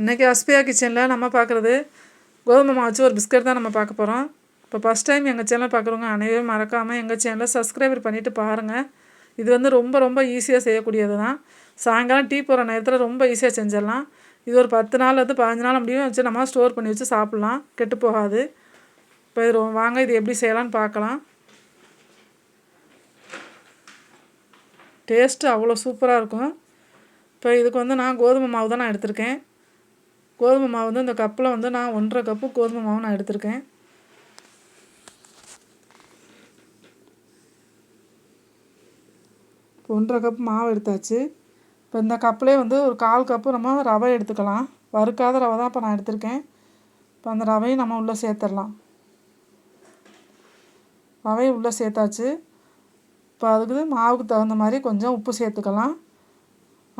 இன்றைக்கி அஸ்பியா கிச்சனில் நம்ம பார்க்குறது கோதுமை மாவு வச்சு ஒரு பிஸ்கட் தான் நம்ம பார்க்க போகிறோம் இப்போ ஃபஸ்ட் டைம் எங்கள் சேனல் பார்க்குறவங்க அனைவரும் மறக்காமல் எங்கள் சேனலை சப்ஸ்கிரைபர் பண்ணிவிட்டு பாருங்கள் இது வந்து ரொம்ப ரொம்ப ஈஸியாக செய்யக்கூடியது தான். சாயங்காலம் டீ போகிற நேரத்தில் ரொம்ப ஈஸியாக செஞ்சிடலாம். இது ஒரு பத்து நாள் வந்து பதினஞ்சு நாள் முடியும். வச்சு நம்ம ஸ்டோர் பண்ணி வச்சு சாப்பிட்லாம். கெட்டு போகாது. இப்போ இது வாங்க இது எப்படி செய்யலாம்னு பார்க்கலாம். டேஸ்ட்டு அவ்வளோ சூப்பராக இருக்கும். இப்போ இதுக்கு வந்து நான் கோதுமை மாவு தான் நான் எடுத்திருக்கேன். கோதுமை மாவு வந்து இந்த கப்பில் வந்து நான் ஒன்றரை கப்பு கோதுமை மாவு நான் எடுத்திருக்கேன். ஒன்றரை கப் மாவு எடுத்தாச்சு. இப்போ இந்த கப்பிலே வந்து ஒரு கால் கப்பு நம்ம ரவை எடுத்துக்கலாம். வறுக்காத ரவை தான் இப்போ நான் எடுத்திருக்கேன். இப்போ அந்த ரவையும் நம்ம உள்ளே சேர்த்துடலாம். ரவையை உள்ளே சேர்த்தாச்சு. இப்போ அதுக்கு மாவுக்கு தகுந்த மாதிரி கொஞ்சம் உப்பு சேர்த்துக்கலாம்.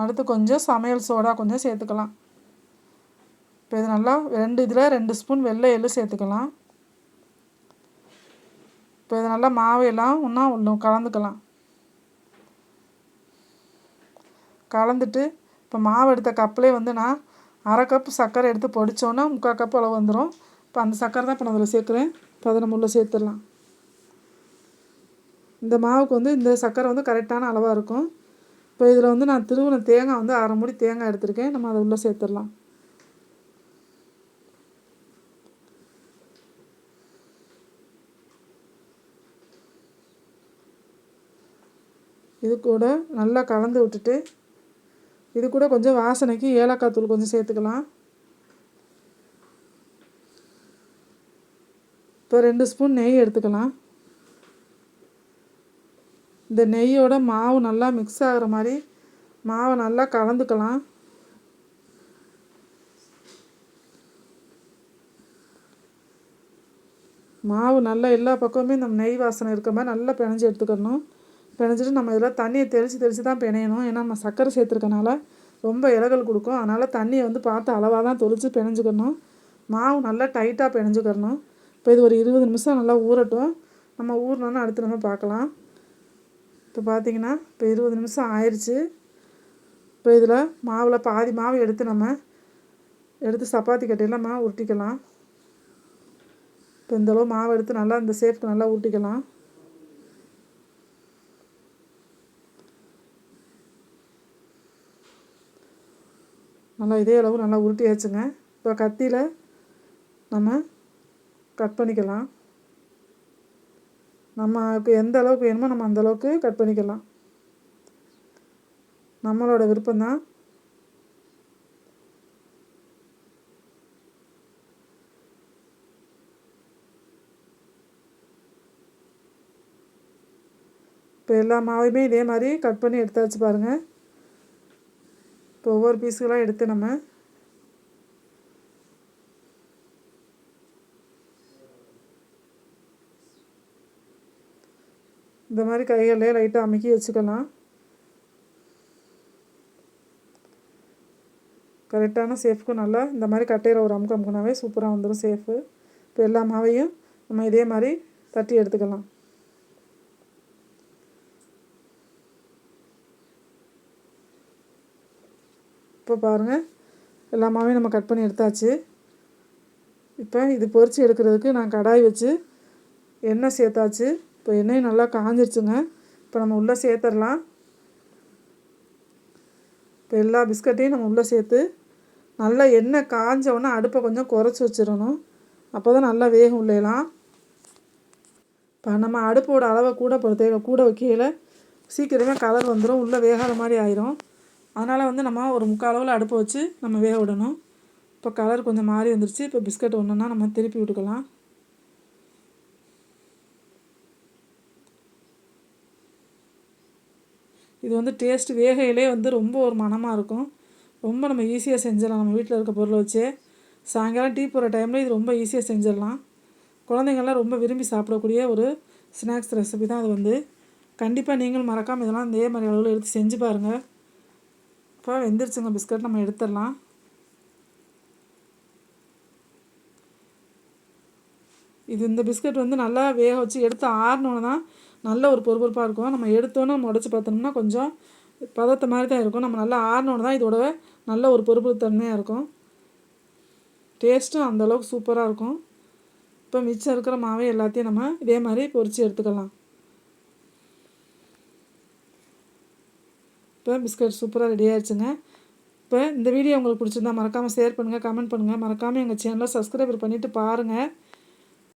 அடுத்து கொஞ்சம் சமையல் சோடா கொஞ்சம் சேர்த்துக்கலாம். இப்போ இது நல்லா ரெண்டு இதில் ரெண்டு ஸ்பூன் வெள்ளை எள்ளு சேர்த்துக்கலாம். இப்போ இது நல்லா மாவையெல்லாம் ஒன்றா ஒன்று கலந்துக்கலாம். கலந்துட்டு இப்போ மாவு எடுத்த கப்பிலே வந்து நான் அரை கப்பு சர்க்கரை எடுத்து பொடித்தோன்னா முக்கால் கப் அளவு வந்துடும் இப்போ அந்த சர்க்கரை தான் இப்போ நான் அதில் சேர்க்குறேன். இப்போ அதை நம்ம உள்ளே சேர்த்துடலாம். இந்த மாவுக்கு வந்து இந்த சர்க்கரை வந்து கரெக்டான அளவாக இருக்கும். இப்போ இதில் வந்து நான் திருவண்ண தேங்காய் வந்து அரை மூடி தேங்காய் எடுத்திருக்கேன். நம்ம அதை உள்ளே சேர்த்துடலாம். இது கூட நல்லா கலந்து விட்டுட்டு இது கூட கொஞ்சம் வாசனைக்கு ஏலக்காய் தூள் கொஞ்சம் சேர்த்துக்கலாம். இப்போ ரெண்டு ஸ்பூன் நெய் எடுத்துக்கலாம். இந்த நெய்யோட மாவு நல்லா மிக்ஸ் ஆகிற மாதிரி மாவை நல்லா கலந்துக்கலாம். மாவு நல்லா எல்லா பக்கமுமே நம்ம நெய் வாசனை இருக்க மாதிரி நல்லா பிணைஞ்சு எடுத்துக்கணும். பிணைஞ்சிட்டு நம்ம இதில் தண்ணியை தெளித்து தெளித்து தான் பிணையணும். ஏன்னா நம்ம சர்க்கரை சேர்த்துருக்கனால ரொம்ப இலகல் கொடுக்கும். அதனால் தண்ணியை வந்து பார்த்து அளவாக தான் தொளித்து பிணைஞ்சிக்கணும். மாவு நல்லா டைட்டாக பிணைஞ்சிக்கிறணும் இப்போ இது ஒரு இருபது நிமிஷம் நல்லா ஊறட்டும். நம்ம ஊறினோன்னு அடுத்து நம்ம பார்க்கலாம். இப்போ பார்த்தீங்கன்னா இப்போ இருபது நிமிஷம் ஆயிடுச்சு இப்போ இதில் மாவில் பாதி மாவு எடுத்து நம்ம எடுத்து சப்பாத்தி கட்டையில் நம்ம உருட்டிக்கலாம். இப்போ இந்த அளவு மாவு எடுத்து நல்லா இந்த சேஃப்க்கு நல்லா ஊட்டிக்கலாம் நல்லா இதே அளவு நல்லா உருட்டியாச்சுங்க. இப்போ கத்தியில் நம்ம கட் பண்ணிக்கலாம். நமக்கு எந்த அளவுக்கு வேணுமோ நம்ம அந்த அளவுக்கு கட் பண்ணிக்கலாம். நம்மளோட விருப்பம்தான். இப்போ எல்லா மாவையுமே இதே மாதிரி கட் பண்ணி எடுத்தாச்சு பாருங்கள் இப்போ ஒவ்வொரு பீஸுகளாக எடுத்து நம்ம இந்த மாதிரி கைகளிலே லைட்டாக அமுக்கி வச்சுக்கலாம். கரெக்டான சேஃப்க்கும் நல்லா இந்த மாதிரி கட்டையில் ஒரு அமுக்கு அமுக்குனாவே சூப்பராக வந்துடும் சேஃபு இப்போ எல்லா மாவையும் நம்ம இதே மாதிரி தட்டி எடுத்துக்கலாம். இப்போ பாருங்கள் எல்லா மாவையும் நம்ம கட் பண்ணி எடுத்தாச்சு. இப்போ இது பொரித்து எடுக்கிறதுக்கு நான் கடாய் வச்சு எண்ணெய் சேர்த்தாச்சு. இப்போ எண்ணெய் நல்லா காஞ்சிருச்சுங்க. இப்போ நம்ம உள்ளே சேர்த்துடலாம் இப்போ எல்லா பிஸ்கட்டையும் நம்ம உள்ளே சேர்த்து நல்லா எண்ணெய் காஞ்ச அடுப்பை கொஞ்சம் குறைச்சி வச்சிடணும். அப்போ தான் நல்லா வேகம் உள்ளேலாம் இப்போ நம்ம அடுப்போட அளவை கூட பொறுத்த கூட வைக்கையில் சீக்கிரமே கலர் வந்துடும் உள்ளே வேகாத மாதிரி ஆயிரும். அதனால் வந்து நம்ம ஒரு முக்கால் அளவில் அடுப்பை வச்சு நம்ம வேக விடணும். இப்போ கலர் கொஞ்சம் மாறி வந்துருச்சு. இப்போ பிஸ்கட் ஒன்றுனா நம்ம திருப்பி விட்டுக்கலாம். இது வந்து டேஸ்ட் வேகையிலே வந்து ரொம்ப ஒரு மணமாக இருக்கும். ரொம்ப நம்ம ஈஸியாக செஞ்சிடலாம் நம்ம வீட்டில் இருக்க பொருளை வச்சே. சாயங்காலம் டீ போகிற டைமில் இது ரொம்ப ஈஸியாக செஞ்சிடலாம். குழந்தைங்கள்லாம் ரொம்ப விரும்பி சாப்பிடக்கூடிய ஒரு ஸ்நாக்ஸ் ரெசிபி தான் அது வந்து. கண்டிப்பாக நீங்களும் மறக்காமல் இதெல்லாம் இதே மாதிரி அளவில் எடுத்து செஞ்சு பாருங்கள் இப்போ வெந்துருச்சுங்க பிஸ்கட் நம்ம எடுத்துடலாம். இது இந்த பிஸ்கட் வந்து நல்லா வேக வச்சு எடுத்து ஆறினோன்னு தான் நல்ல ஒரு பொறுப்பொறுப்பாக இருக்கும். நம்ம எடுத்தோன்னே நம்ம உடச்சி பார்த்தோம்னா கொஞ்சம் பதத்த மாதிரி தான் இருக்கும். நம்ம நல்லா ஆறினோன்னு தான் இதோட நல்ல ஒரு பொறுப்பு தன்மையாக இருக்கும். டேஸ்ட்டும் அந்தளவுக்கு சூப்பராக இருக்கும். இப்போ மிச்சம் இருக்கிற மாவை எல்லாத்தையும் நம்ம இதே மாதிரி பொரித்து எடுத்துக்கலாம். இப்போ பிஸ்கட் சூப்பராக ரெடி ஆயிடுச்சுங்க. இப்போ இந்த வீடியோ உங்களுக்கு பிடிச்சிருந்தா மறக்காமல் ஷேர் பண்ணுங்கள் கமெண்ட் பண்ணுங்கள் மறக்காமல் எங்கள் சேனலை சப்ஸ்கிரைபர் பண்ணிவிட்டு பாருங்கள்